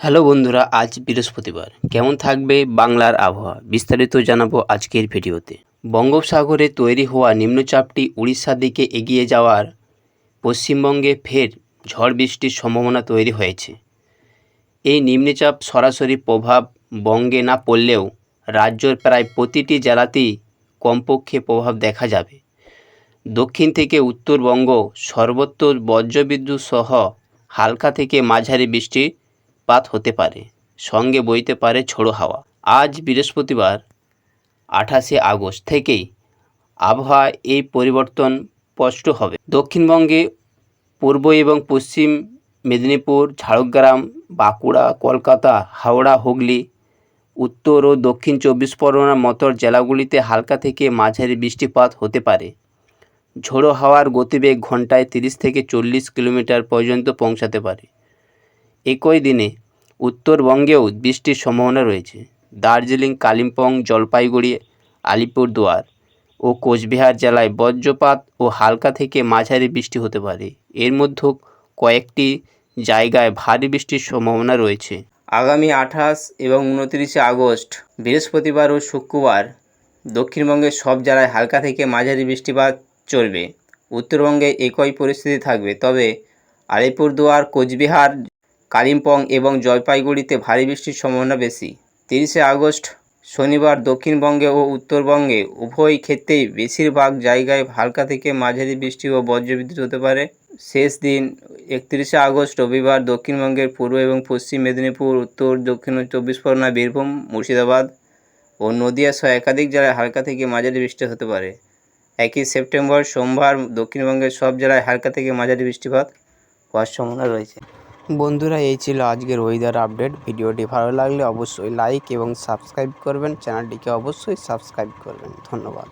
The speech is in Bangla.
হ্যালো বন্ধুরা, আজ বৃহস্পতিবার। কেমন থাকবে বাংলার আবহাওয়া? বিস্তারিত জানাব আজকের ভিডিওতে। বঙ্গোপসাগরে তৈরি হওয়া নিম্নচাপটি উড়িষ্যার দিকে এগিয়ে যাওয়ার পশ্চিমবঙ্গে ফের ঝড় বৃষ্টির সম্ভাবনা তৈরি হয়েছে। এই নিম্নচাপ সরাসরি প্রভাব বঙ্গে না পড়লেও রাজ্যের প্রায় প্রতিটি জেলাতেই কমপক্ষে প্রভাব দেখা যাবে। দক্ষিণ থেকে উত্তরবঙ্গ সর্বত্র বজ্রবিদ্যুৎ সহ হালকা থেকে মাঝারি বৃষ্টিপাত হতে পারে, সঙ্গে বইতে পারে ঝোড়ো হাওয়া। আজ বৃহস্পতিবার, আঠাশে আগস্ট থেকেই আবহাওয়া এই পরিবর্তন স্পষ্ট হবে। দক্ষিণবঙ্গে পূর্ব এবং পশ্চিম মেদিনীপুর, ঝাড়গ্রাম, বাঁকুড়া, কলকাতা, হাওড়া, হুগলি, উত্তর ও দক্ষিণ চব্বিশ পরগনার মতো জেলাগুলিতে হালকা থেকে মাঝারি বৃষ্টিপাত হতে পারে। ঝোড়ো হাওয়ার গতিবেগ ঘন্টায় তিরিশ থেকে চল্লিশ কিলোমিটার পর্যন্ত পৌঁছাতে পারে। একই দিনে উত্তরবঙ্গেও বৃষ্টির সম্ভাবনা রয়েছে। দার্জিলিং, কালিম্পং, জলপাইগুড়ি, আলিপুরদুয়ার ও কোচবিহার জেলায় বজ্রপাত ও হালকা থেকে মাঝারি বৃষ্টি হতে পারে। এর মধ্যে কয়েকটি জায়গায় ভারী বৃষ্টির সম্ভাবনা রয়েছে। আগামী আঠাশ এবং উনত্রিশে আগস্ট, বৃহস্পতিবার ও শুক্রবার দক্ষিণবঙ্গের সব জেলায় হালকা থেকে মাঝারি বৃষ্টিপাত চলবে। উত্তরবঙ্গে একই পরিস্থিতি থাকবে। তবে আলিপুরদুয়ার, কোচবিহার কালিম্পং এবং জলপাইগুড়িতে ভারী বৃষ্টির সম্ভাবনা বেশি। তিরিশে আগস্ট, শনিবার দক্ষিণবঙ্গে ও উত্তরবঙ্গে উভয় ক্ষেত্রেই বেশিরভাগ জায়গায় হালকা থেকে মাঝারি বৃষ্টি ও বজ্রবিদ্যুৎ হতে পারে। শেষ দিন, একত্রিশে আগস্ট, রবিবার দক্ষিণবঙ্গের পূর্ব এবং পশ্চিম মেদিনীপুর, উত্তর, দক্ষিণ চব্বিশ পরগনা বীরভূম, মুর্শিদাবাদ ও নদিয়া সহ একাধিক জেলায় হালকা থেকে মাঝারি বৃষ্টি হতে পারে। একই সেপ্টেম্বর, সোমবার দক্ষিণবঙ্গের সব জেলায় হালকা থেকে মাঝারি বৃষ্টিপাত হওয়ার সম্ভাবনা রয়েছে। বন্ধুরা, এই ছিল আজকের ওয়েদার আপডেট ভিডিওটি ভালো লাগলে অবশ্যই লাইক এবং সাবস্ক্রাইব করবেন। চ্যানেলটিকে অবশ্যই সাবস্ক্রাইব করবেন। ধন্যবাদ।